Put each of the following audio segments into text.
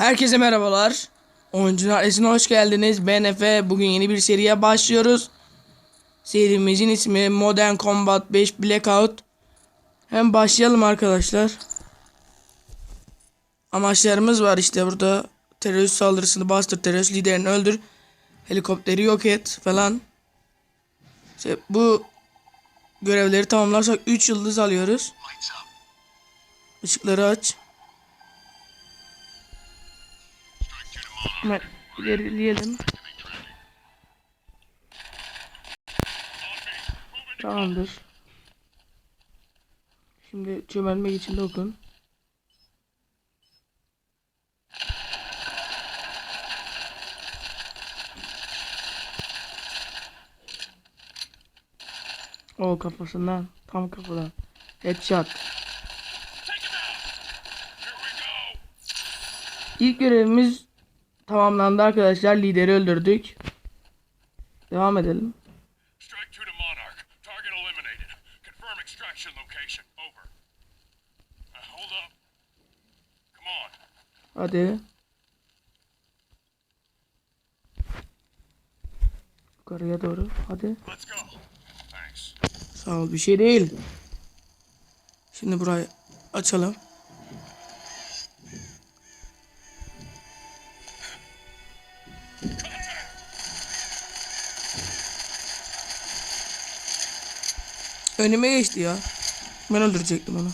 Herkese merhabalar. Oyuncular Esin hoş geldiniz. Ben Efe. Bugün yeni bir seriye başlıyoruz. Serimizin ismi Modern Combat 5 Blackout. Hem başlayalım arkadaşlar. Amaçlarımız var işte burada. Terörist saldırısını bastır, terörist liderini öldür, helikopteri yok et falan. İşte bu görevleri tamamlarsak 3 yıldız alıyoruz. Işıkları aç. Hemen ilerleyelim. Tamamdır. Şimdi çömelmek için dokun. O kafasından tam kafadan. Headshot. İlk görevimiz tamamlandı arkadaşlar. Lideri öldürdük. Devam edelim. Strike 2 to Monarch. Target eliminated. Confirm extraction location. Over. Uh. Hadi. Yukarıya doğru. Hadi. Sağ ol. Bir şey değil. Şimdi burayı açalım. Önüme geçti ya. Ben öldürecektim onu.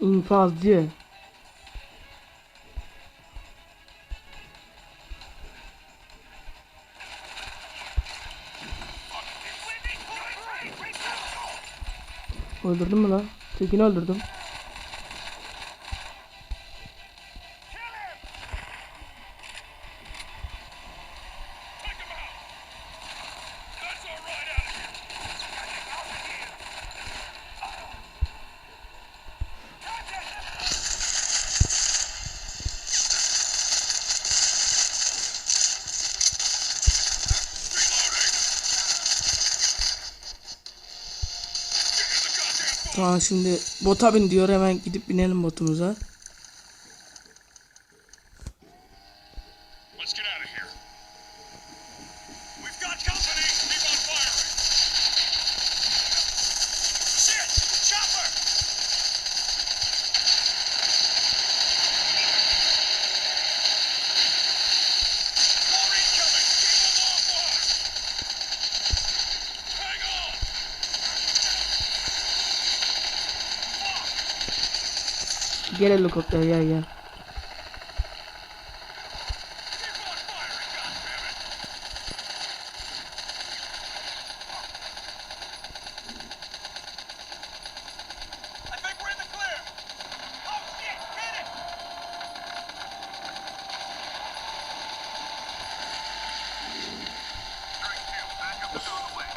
İnfazcı. Öldürdüm mü lan? Tekini öldürdüm. Take him out. That's all right out of here. Tamam şimdi bota bin diyor hemen gidip binelim botumuza. Let's get out of here. Gel helikopter gel gel.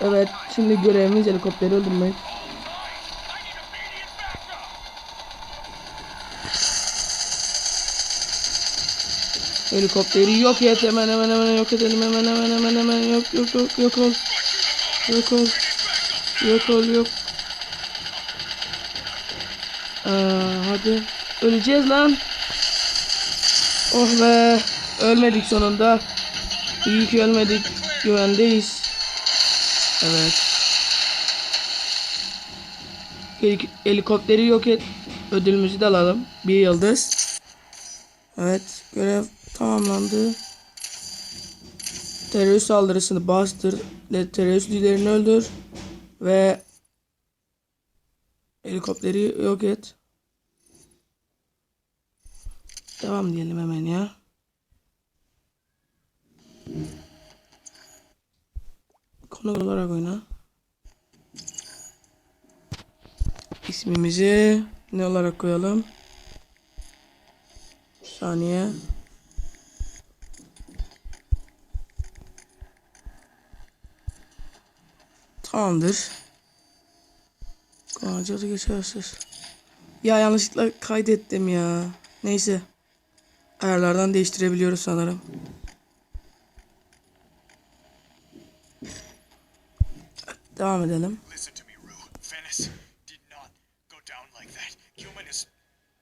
Evet şimdi görevimiz helikopteri öldürmek. Helikopteri yok et hemen hemen hemen yok edelim hemen hemen hemen hemen yok yok yok yok ol. Yok ol. Yok ol yok. Aa, hadi. Öleceğiz lan. Oh be. Ölmedik sonunda. İyi ki ölmedik. Güvendeyiz. Evet. Helik- helikopteri yok et. Ödülümüzü de alalım. Bir yıldız. Evet. Görev tamamlandı. Terörist saldırısını bastır. Terörist liderini öldür. Ve helikopteri yok et. Devam diyelim hemen ya. Konu olarak oyna. İsmimizi ne olarak koyalım? saniye. Tamamdır. Kullanıcı adı geçersiz. Ya yanlışlıkla kaydettim ya. Neyse. Ayarlardan değiştirebiliyoruz sanırım. Devam edelim. Listen to me, Rue. Venice did not go down like that. Human is.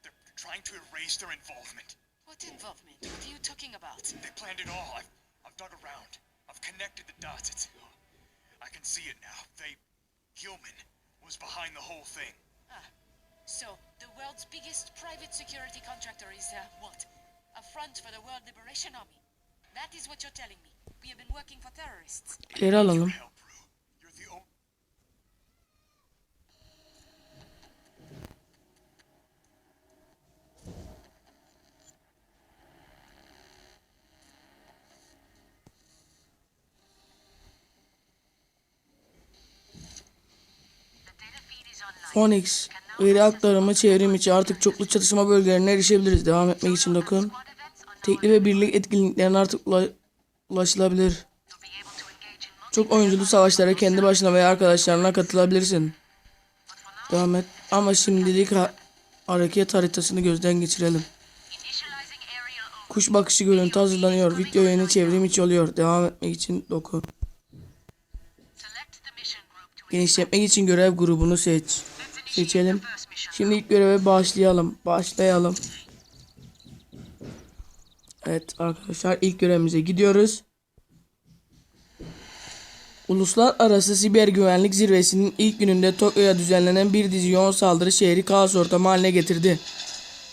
They're trying to erase their involvement. What involvement? What are you talking about? They planned it all. I've, I've dug around. I've connected the dots. It's. I can see it now. They. Human was behind the whole thing. Ah, so the world's biggest private security contractor is uh, what? A front for the World Liberation Army. That is what you're telling me. We have been working for terrorists. Geri alalım. Help, Phoenix. Veri aktarımı çevrim içi artık çoklu çatışma bölgelerine erişebiliriz. Devam etmek için dokun. Tekli ve birlik etkinliklerine artık ula- ulaşılabilir. Çok oyunculu savaşlara kendi başına veya arkadaşlarına katılabilirsin. Devam et. Ama şimdilik ha- hareket haritasını gözden geçirelim. Kuş bakışı görüntü hazırlanıyor. Video yayını çevrim içi oluyor. Devam etmek için dokun. Genişletmek için görev grubunu seç. Seçelim. Şimdi ilk göreve başlayalım. Başlayalım. Evet arkadaşlar ilk görevimize gidiyoruz. Uluslararası Siber Güvenlik Zirvesi'nin ilk gününde Tokyo'ya düzenlenen bir dizi yoğun saldırı şehri kaos ortamı haline getirdi.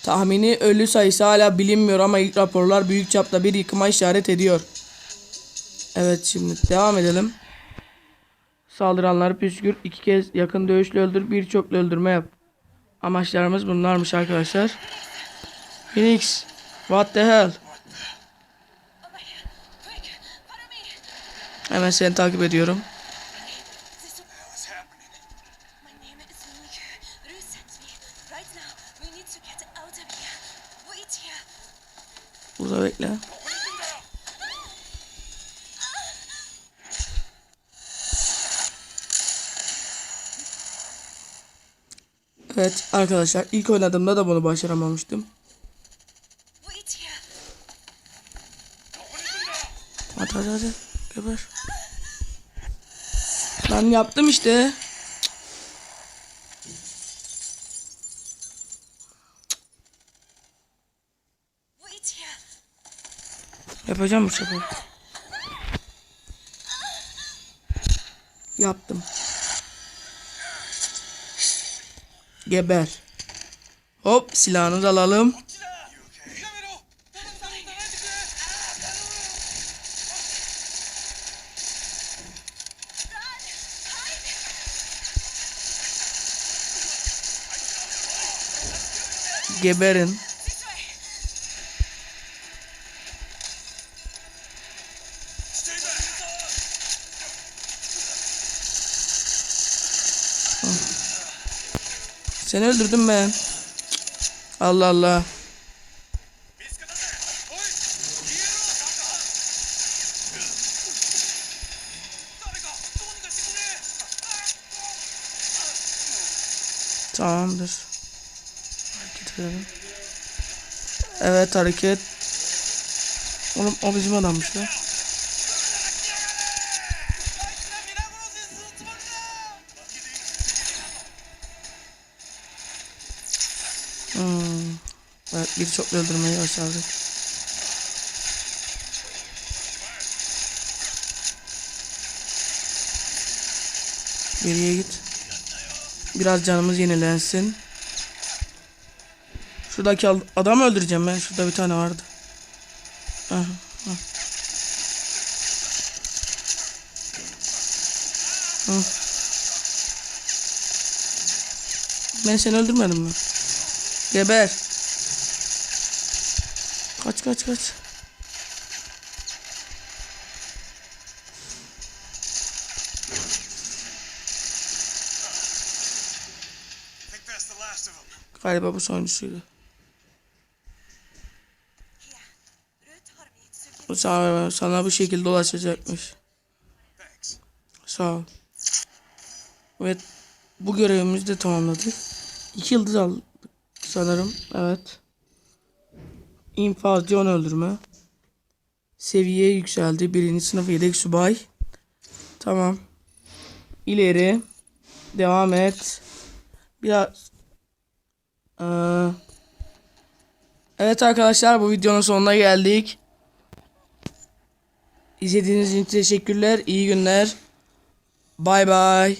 Tahmini ölü sayısı hala bilinmiyor ama ilk raporlar büyük çapta bir yıkıma işaret ediyor. Evet şimdi devam edelim. Saldıranları püskür, iki kez yakın dövüşle öldür, birçok öldürme yap. Amaçlarımız bunlarmış arkadaşlar. Phoenix, what the hell? Hemen seni takip ediyorum. Evet arkadaşlar ilk oynadığımda da bunu başaramamıştım. Hadi hadi hadi. Geber. Ben yaptım işte. Yapacağım bu sefer. Yaptım. Geber. Hop silahını da alalım. Geberin. Seni öldürdüm ben. Allah Allah. Tamamdır. Hareket edelim. Evet hareket. Oğlum o bizim adammış lan. Hmm. Evet birçok öldürmeyi başardık. Geriye git. Biraz canımız yenilensin. Şuradaki adamı öldüreceğim ben. Şurada bir tane vardı. Ben seni öldürmedim mi? Geber. Kaç kaç kaç. Galiba bu sonuncusuydu. Bu sana, sana bu şekilde ulaşacakmış. Thanks. Sağ ol. Evet. Bu görevimizi de tamamladık. İki yıldız aldık sanırım. Evet. İnfazyon öldürme. Seviye yükseldi. Birinci sınıf yedek subay. Tamam. İleri. Devam et. Biraz. Ee, evet arkadaşlar bu videonun sonuna geldik. İzlediğiniz için teşekkürler. İyi günler. Bay bay.